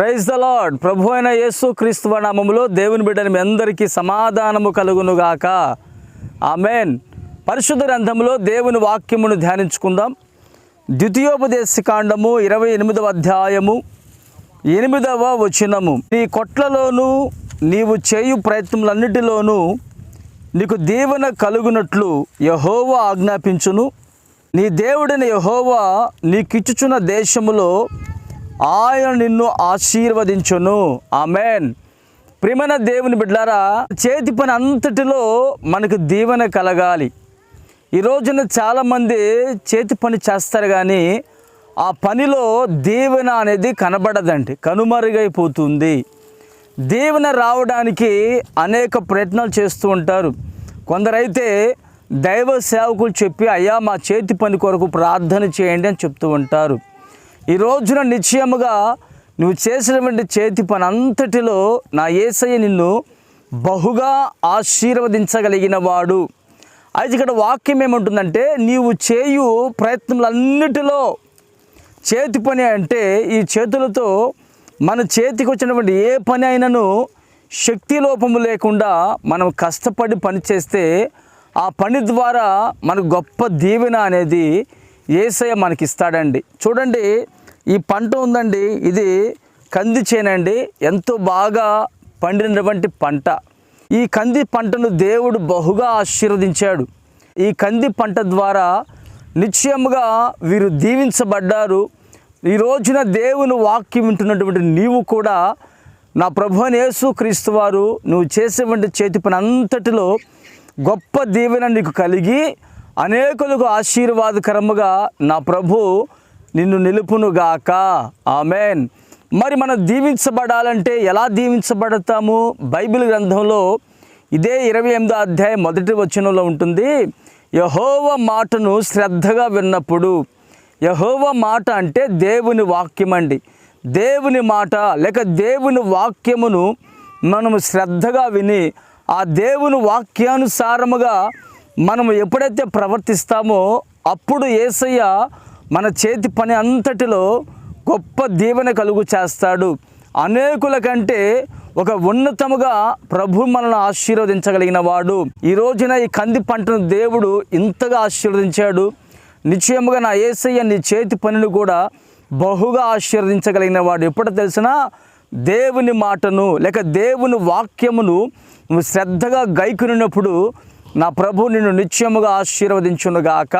Praise the lord ప్రభు అయిన యేసు క్రీస్తువ నామములో దేవుని బిడ్డని మీ అందరికీ సమాధానము కలుగునుగాక. ఆమెన్. పరిశుద్ధ గ్రంథంలో దేవుని వాక్యమును ధ్యానించుకుందాం. ద్వితీయోపదేశ కాండము ఇరవై ఎనిమిదవ అధ్యాయము ఎనిమిదవ వచనము. నీ కొట్లలోనూ నీవు చేయు ప్రయత్నములన్నిటిలోనూ నీకు దీవెన కలుగునట్లు యహోవా ఆజ్ఞాపించును. నీ దేవుడిని యహోవా నీకిచ్చుచున్న దేశములో ఆయన నిన్ను ఆశీర్వదించును. ఆమెన్. ప్రియమైన దేవుని బిడ్డారా చేతి పని అంతటిలో మనకు దీవెన కలగాలి. ఈ రోజున చాలామంది చేతి పని చేస్తారు కానీ ఆ పనిలో దీవెన అనేది కనబడదండి. కనుమరుగైపోతుంది. దీవెన రావడానికి అనేక ప్రయత్నాలు చేస్తూ ఉంటారు. కొందరైతే దైవ సేవకులు చెప్పి అయ్యా మా చేతి పని కొరకు ప్రార్థన చేయండి అని చెప్తూ ఉంటారు. ఈ రోజున నిశ్చయముగా నువ్వు చేసినటువంటి చేతి పని అంతటిలో నా ఏసయ్య నిన్ను బహుగా ఆశీర్వదించగలిగిన వాడు అయితే ఇక్కడ వాక్యం ఏముంటుందంటే నీవు చేయు ప్రయత్నములన్నిటిలో చేతి పని అంటే ఈ చేతులతో మన చేతికి వచ్చినటువంటి ఏ పని అయినను శక్తి లోపము లేకుండా మనం కష్టపడి పని చేస్తే ఆ పని ద్వారా మనకు గొప్ప దీవెన అనేది ఏసయ మనకి ఇస్తాడండి చూడండి ఈ పంట ఉందండి ఇది కంది చేనండి. ఎంతో బాగా పండినటువంటి పంట. ఈ కంది పంటను దేవుడు బహుగా ఆశీర్వదించాడు. ఈ కంది పంట ద్వారా నిశ్చయముగా వీరు దీవించబడ్డారు. ఈ రోజున దేవుని వాక్యం వింటున్నటువంటి నీవు కూడా నా ప్రభుని యేసు క్రీస్తు వారు నువ్వు చేసేటువంటి చేతి పని అంతటిలో గొప్ప దీవెన నీకు కలిగి అనేకులకు ఆశీర్వాదకరముగా నా ప్రభు నిన్ను నిలుపునుగాక. ఆమెన్. మరి మనం దీవించబడాలంటే ఎలా దీవించబడతాము? బైబిల్ గ్రంథంలో ఇదే ఇరవై ఎనిమిదో అధ్యాయం మొదటి వచనంలో ఉంటుంది. యహోవ మాటను శ్రద్ధగా విన్నప్పుడు యహోవ మాట అంటే దేవుని వాక్యం అండి. దేవుని మాట లేక దేవుని వాక్యమును మనము శ్రద్ధగా విని ఆ దేవుని వాక్యానుసారముగా మనము ఎప్పుడైతే ప్రవర్తిస్తామో అప్పుడు ఏసయ్య మన చేతి పని అంతటిలో గొప్ప దీవెన కలుగు చేస్తాడు. అనేకుల కంటే ఒక ఉన్నతముగా ప్రభు మనల్ని ఆశీర్వదించగలిగిన వాడు. ఈ రోజున ఈ కంది పంటను దేవుడు ఇంతగా ఆశీర్వదించాడు. నిశ్చయముగా నా ఏసయ్య నీ చేతి పనిని కూడా బహుగా ఆశీర్వదించగలిగిన వాడు. ఎప్పుడో తెలిసినా దేవుని మాటను లేక దేవుని వాక్యమును నువ్వు శ్రద్ధగా గైకునినప్పుడు నా ప్రభు నిన్ను నిత్యముగా ఆశీర్వదించునుగాక.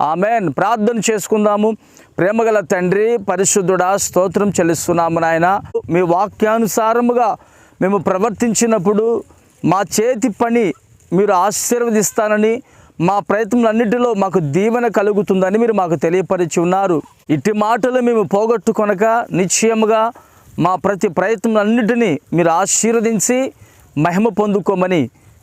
ఆమెన్. ప్రార్థన చేసుకుందాము. ప్రేమగల తండ్రి పరిశుద్ధుడా స్తోత్రం చెల్లిస్తున్నాము నాయన. మీ వాక్యానుసారముగా మేము ప్రవర్తించినప్పుడు మా చేతి పని మీరు ఆశీర్వదిస్తానని మా ప్రయత్నములన్నిటిలో మాకు దీవెన కలుగుతుందని మీరు మాకు తెలియపరిచి ఉన్నారు. ఇట్టి మాటలు మేము పోగొట్టుకొనక నిశ్చయముగా మా ప్రతి ప్రయత్నములన్నిటినీ మీరు ఆశీర్వదించి మహిమ పొందుకోమని